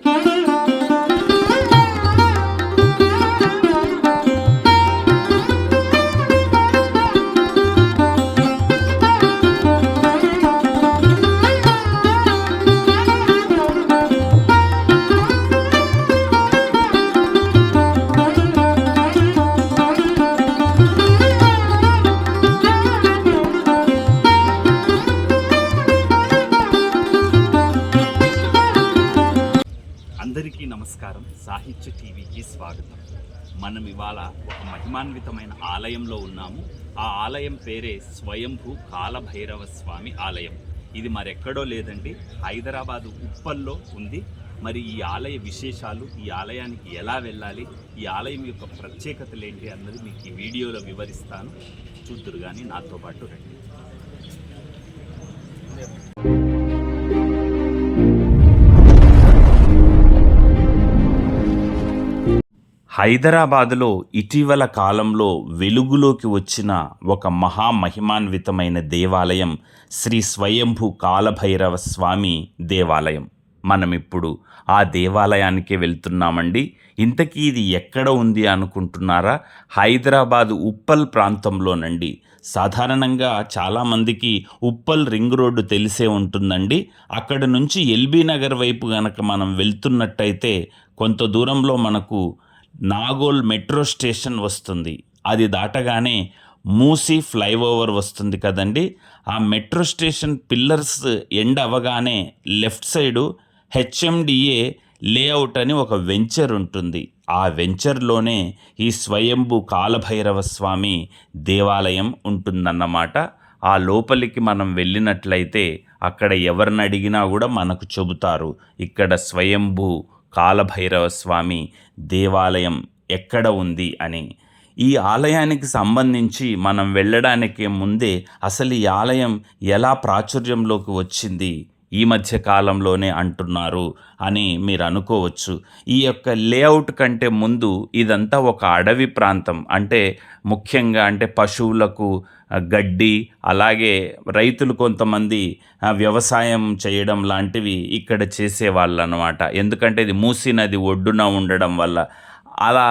అందరికీ మనం ఇవాళ ఒక మహిమాన్వితమైన ఆలయంలో ఉన్నాము. ఆ ఆలయం పేరే స్వయంభూ కాలభైరవ స్వామి ఆలయం. ఇది మరెక్కడో లేదండి హైదరాబాదు ఉప్పల్లో ఉంది. మరి ఈ ఆలయ విశేషాలు ఈ ఆలయానికి ఎలా వెళ్ళాలి ఈ ఆలయం యొక్క ప్రత్యేకతలు ఏంటి అన్నది మీకు ఈ వీడియోలో వివరిస్తాను. చూద్దురు కానీ నాతో పాటు రండి. హైదరాబాదులో ఇటీవల కాలంలో వెలుగులోకి వచ్చిన ఒక మహామహిమాన్వితమైన దేవాలయం శ్రీ స్వయంభూ కాలభైరవ స్వామి దేవాలయం. మనం ఇప్పుడు ఆ దేవాలయానికే వెళ్తున్నామండి. ఇంతకీ ఇది ఎక్కడ ఉంది అనుకుంటున్నారా? హైదరాబాదు ఉప్పల్ ప్రాంతంలోనండి. సాధారణంగా చాలామందికి ఉప్పల్ రింగ్ రోడ్డు తెలిసే ఉంటుందండి. అక్కడ నుంచి ఎల్బీ నగర్ వైపు గనక మనం వెళ్తున్నట్టయితే కొంత దూరంలో మనకు నాగోల్ మెట్రో స్టేషన్ వస్తుంది. అది దాటగానే మూసీ ఫ్లైఓవర్ వస్తుంది కదండి. ఆ మెట్రో స్టేషన్ పిల్లర్స్ ఎండ్ అవ్వగానే లెఫ్ట్ సైడు హెచ్ఎండిఏ లేఅవుట్ అని ఒక వెంచర్ ఉంటుంది. ఆ వెంచర్లోనే ఈ స్వయంభు కాలభైరవ స్వామి దేవాలయం ఉంటుందన్నమాట. ఆ లోపలికి మనం వెళ్ళినట్లయితే అక్కడ ఎవరిని అడిగినా కూడా మనకు చెబుతారు. ఇక్కడ స్వయంభూ కాలభైరవ స్వామి దేవాలయం ఎక్కడ ఉంది అని. ఈ ఆలయానికి సంబంధించి మనం వెళ్ళడానికి ముందే అసలు ఈ ఆలయం ఎలా ప్రాచుర్యంలోకి వచ్చింది? ఈ మధ్య కాలంలోనే అంటున్నారు అని మీరు అనుకోవచ్చు. ఈ యొక్క లేఅవుట్ కంటే ముందు ఇదంతా ఒక అడవి ప్రాంతం. అంటే ముఖ్యంగా అంటే పశువులకు గడ్డి అలాగే రైతులు కొంతమంది వ్యవసాయం చేయడం లాంటివి ఇక్కడ చేసేవాళ్ళు అనమాట ఎందుకంటే ఇది మూసీ నది ఒడ్డున ఉండడం వల్ల. అలా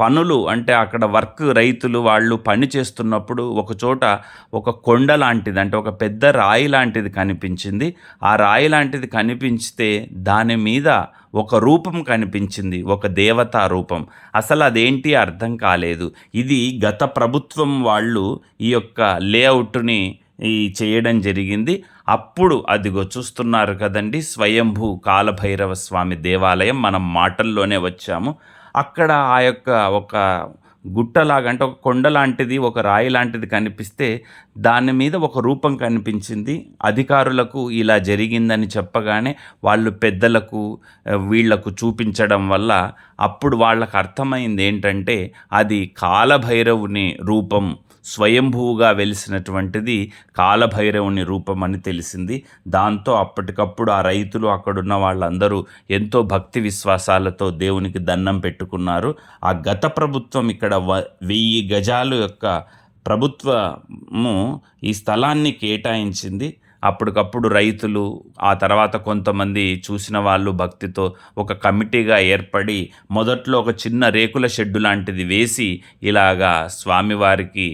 పనులు అంటే అక్కడ వర్క్ రైతులు వాళ్ళు పని చేస్తున్నప్పుడు ఒక చోట ఒక కొండ లాంటిది అంటే ఒక పెద్ద రాయి లాంటిది కనిపించింది. ఆ రాయి లాంటిది కనిపించితే దాని మీద ఒక రూపం కనిపించింది ఒక దేవతా రూపం. అసలు అదేంటి అర్థం కాలేదు. ఇది గత ప్రభుత్వం వాళ్ళు ఈ యొక్క లేఅవుట్ని ఈ చేయడం జరిగింది. అప్పుడు అదిగో చూస్తున్నారు కదండి స్వయంభూ కాలభైరవ స్వామి దేవాలయం. మనం మాటల్లోనే వచ్చాము. అక్కడ ఆ యొక్క ఒక గుట్టలాగా అంటే ఒక కొండ లాంటిది ఒక రాయి లాంటిది కనిపిస్తే దాని మీద ఒక రూపం కనిపించింది. అధికారులకు ఇలా జరిగిందని చెప్పగానే వాళ్ళు పెద్దలకు వీళ్ళకు చూపించడం వల్ల అప్పుడు వాళ్ళకు అర్థమైంది ఏంటంటే అది కాలభైరవుని రూపం స్వయంభూగా వెలిసినటువంటిది కాలభైరవుని రూపం అని తెలిసింది. దాంతో అప్పటికప్పుడు ఆ రైతులు అక్కడున్న వాళ్ళందరూ ఎంతో భక్తి విశ్వాసాలతో దేవునికి దండం పెట్టుకున్నారు. ఆ గత ప్రభుత్వం ఇక్కడ వ వెయ్యి గజాలు యొక్క ప్రభుత్వము ఈ స్థలాన్ని కేటాయించింది. అప్పటికప్పుడు రైతులు ఆ తర్వాత కొంతమంది చూసిన వాళ్ళు భక్తితో ఒక కమిటీగా ఏర్పడి మొదట్లో ఒక చిన్న రేకుల షెడ్డు లాంటిది వేసి ఇలాగా స్వామివారికి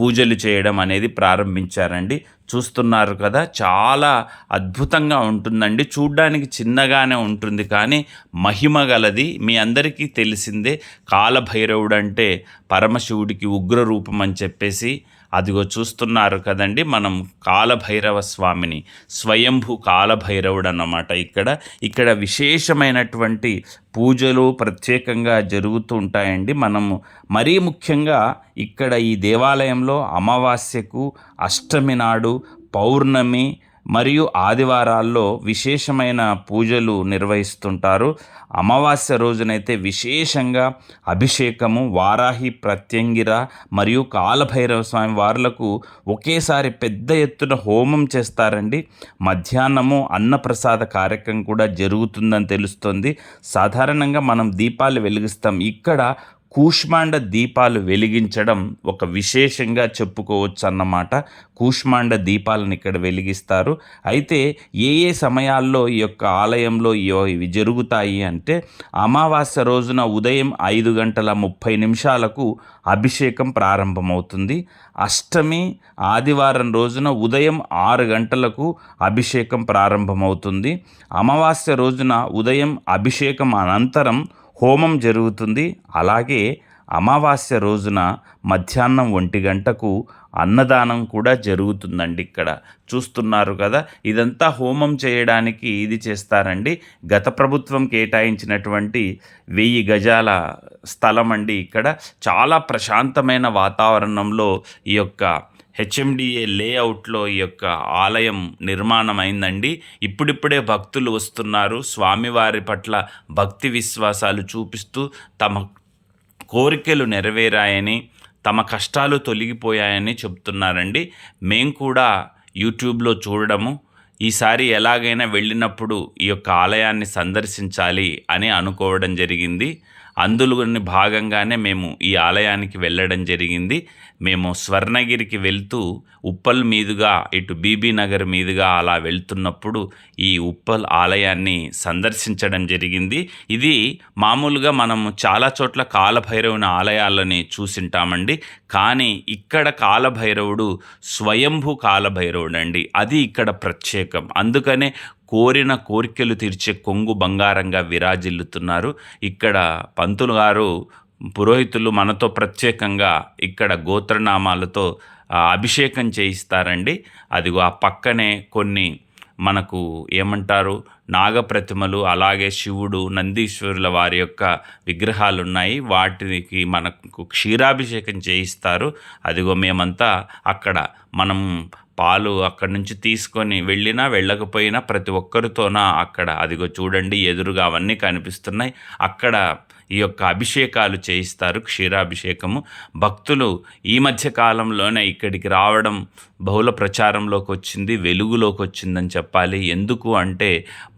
పూజలు చేయడం అనేది ప్రారంభించారండి. చూస్తున్నారు కదా చాలా అద్భుతంగా ఉంటుందండి. చూడ్డానికి చిన్నగానే ఉంటుంది కానీ మహిమ గలది మీ అందరికీ తెలిసిందే. కాలభైరవుడు అంటే పరమశివుడికి ఉగ్ర రూపం అని చెప్పేసి అదిగో చూస్తున్నారు కదండి మనం కాలభైరవ స్వామిని స్వయంభూ కాలభైరవుడు అన్నమాట ఇక్కడ. ఇక్కడ విశేషమైనటువంటి పూజలు ప్రత్యేకంగా జరుగుతూ ఉంటాయండి. మనము మరీ ముఖ్యంగా ఇక్కడ ఈ దేవాలయంలో అమావాస్యకు అష్టమి నాడు పౌర్ణమి మరియు ఆదివారాల్లో విశేషమైన పూజలు నిర్వహిస్తుంటారు. అమావాస్య రోజునైతే విశేషంగా అభిషేకము వారాహి ప్రత్యంగిర మరియు కాలభైరవ స్వామి వార్లకు ఒకేసారి పెద్ద ఎత్తున హోమం చేస్తారండి. మధ్యాహ్నము అన్నప్రసాద కార్యక్రమం కూడా జరుగుతుందని తెలుస్తుంది. సాధారణంగా మనం దీపాలు వెలిగిస్తాం. ఇక్కడ కూష్మాండ దీపాలు వెలిగించడం ఒక విశేషంగా చెప్పుకోవచ్చు అన్నమాట కూష్మాండ దీపాలను ఇక్కడ వెలిగిస్తారు. అయితే ఏ ఏ సమయాల్లో ఈ యొక్క ఆలయంలో ఇవి జరుగుతాయి అంటే అమావాస్య రోజున ఉదయం ఐదు గంటల ముప్పై నిమిషాలకు అభిషేకం ప్రారంభమవుతుంది. అష్టమి ఆదివారం రోజున ఉదయం ఆరు గంటలకు అభిషేకం ప్రారంభమవుతుంది. అమావాస్య రోజున ఉదయం అభిషేకం అనంతరం హోమం జరుగుతుంది. అలాగే అమావాస్య రోజున మధ్యాహ్నం ఒంటి గంటకు అన్నదానం కూడా జరుగుతుందండి ఇక్కడ. చూస్తున్నారు కదా ఇదంతా హోమం చేయడానికి ఇది చేస్తారండి. గత ప్రభుత్వం కేటాయించినటువంటి వెయ్యి గజాల స్థలం అండి ఇక్కడ. చాలా ప్రశాంతమైన వాతావరణంలో ఈ యొక్క హెచ్ఎండిఏ లేఅవుట్లో ఈ యొక్క ఆలయం నిర్మాణం అయిందండి ఇప్పుడిప్పుడే భక్తులు వస్తున్నారు. స్వామివారి పట్ల భక్తి విశ్వాసాలు చూపిస్తూ తమ కోరికలు నెరవేరాయని తమ కష్టాలు తొలగిపోయాయని చెప్తున్నారండి. మేము కూడా యూట్యూబ్లో చూడడము ఈసారి ఎలాగైనా వెళ్ళినప్పుడు ఈ యొక్క ఆలయాన్ని సందర్శించాలి అని అనుకోవడం జరిగింది. అందులోని భాగంగానే మేము ఈ ఆలయానికి వెళ్ళడం జరిగింది. మేము స్వర్ణగిరికి వెళ్తూ ఉప్పల్ మీదుగా ఇటు బీబీ నగర్ మీదుగా అలా వెళ్తున్నప్పుడు ఈ ఉప్పల్ ఆలయాన్ని సందర్శించడం జరిగింది. ఇది మామూలుగా మనము చాలా చోట్ల కాలభైరవుని ఆలయాలని చూసింటామండి. కానీ ఇక్కడ కాలభైరవుడు స్వయంభూ కాలభైరవుడు అండి అది ఇక్కడ ప్రత్యేకం. అందుకనే కోరిన కోరికలు తీర్చే కొంగు బంగారంగా విరాజిల్లుతున్నారు. ఇక్కడ పంతులు గారు పురోహితులు మనతో ప్రత్యేకంగా ఇక్కడ గోత్రనామాలతో అభిషేకం చేయిస్తారండి. అదిగో ఆ పక్కనే కొన్ని మనకు ఏమంటారు నాగప్రతిమలు అలాగే శివుడు నందీశ్వరుల వారి యొక్క విగ్రహాలు ఉన్నాయి వాటికి మనకు క్షీరాభిషేకం చేయిస్తారు. అదిగో మేమంతా అక్కడ మనం పాలు అక్కడి నుంచి తీసుకొని వెళ్ళినా వెళ్ళకపోయినా ప్రతి ఒక్కరితోన అక్కడ అదిగో చూడండి ఎదురుగా అవన్నీ కనిపిస్తున్నాయి. అక్కడ ఈ యొక్క అభిషేకాలు చేయిస్తారు క్షీరాభిషేకము. భక్తులు ఈ మధ్య కాలంలోనే ఇక్కడికి రావడం బహుళ ప్రచారంలోకి వచ్చింది వెలుగులోకి వచ్చిందని చెప్పాలి. ఎందుకు అంటే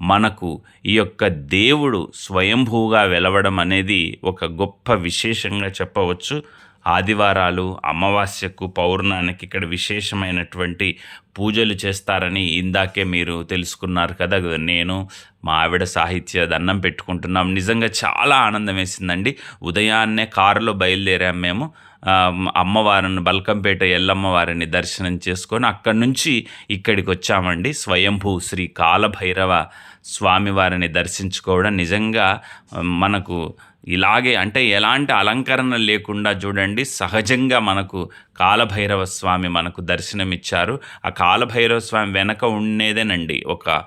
మనకు ఈ యొక్క దేవుడు స్వయంభూగా వెలవడం అనేది ఒక గొప్ప విశేషంగా చెప్పవచ్చు. ఆదివారాలు అమావాస్యకు పౌర్ణానికి ఇక్కడ విశేషమైనటువంటి పూజలు చేస్తారని ఇందాకే మీరు తెలుసుకున్నారు కదా. నేను మా ఆవిడ సాహిత్య దండం పెట్టుకుంటున్నాం. నిజంగా చాలా ఆనందం వేసిందండి. ఉదయాన్నే కారులో బయలుదేరాం మేము. అమ్మవారిని బల్కంపేట ఎల్లమ్మవారిని దర్శనం చేసుకొని అక్కడి నుంచి ఇక్కడికి వచ్చామండి. స్వయంభూ శ్రీ కాలభైరవ స్వామివారిని దర్శించుకోవడం నిజంగా మనకు ఇలాగే అంటే ఎలాంటి అలంకరణ లేకుండా చూడండి సహజంగా మనకు కాలభైరవ స్వామి మనకు దర్శనమిచ్చారు. ఆ కాలభైరవ స్వామి వెనక ఉండేదేనండి ఒక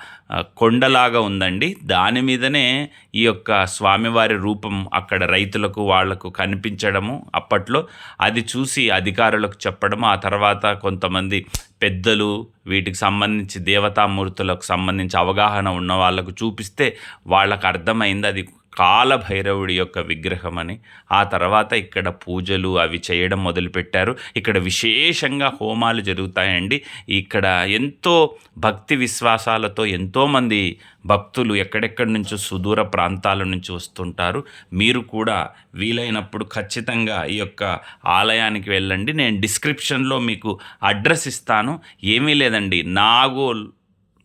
కొండలాగా ఉందండి. దాని మీదనే ఈ యొక్క స్వామివారి రూపం అక్కడ రైతులకు వాళ్ళకు కనిపించడము అప్పట్లో. అది చూసి అధికారులకు చెప్పడము ఆ తర్వాత కొంతమంది పెద్దలు వీటికి సంబంధించి దేవతామూర్తులకు సంబంధించి అవగాహన ఉన్న వాళ్ళకు చూపిస్తే వాళ్ళకు అర్థమైంది అది కాలభైరవుడి యొక్క విగ్రహం అని ఆ తర్వాత ఇక్కడ పూజలు అవి చేయడం మొదలుపెట్టారు. ఇక్కడ విశేషంగా హోమాలు జరుగుతాయండి. ఇక్కడ ఎంతో భక్తి విశ్వాసాలతో ఎంతోమంది భక్తులు ఎక్కడెక్కడి నుంచో సుదూర ప్రాంతాల నుంచి వస్తుంటారు. మీరు కూడా వీలైనప్పుడు ఖచ్చితంగా ఈ యొక్క ఆలయానికి వెళ్ళండి. నేను డిస్క్రిప్షన్లో మీకు అడ్రస్ ఇస్తాను. ఏమీ లేదండి. నాగోల్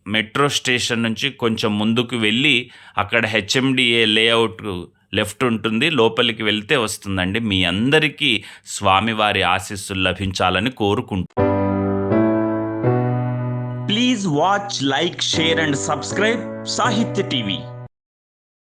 మెట్రో స్టేషన్ నుంచి కొంచెం ముందుకు వెళ్ళి అక్కడ హెచ్ఎండిఏ లేఅవుట్ లెఫ్ట్ ఉంటుంది లోపలికి వెళ్తే వస్తుందండి. మీ అందరికీ స్వామివారి ఆశీస్సులు లభించాలని కోరుకుంటు please watch like share and subscribe Sahitya TV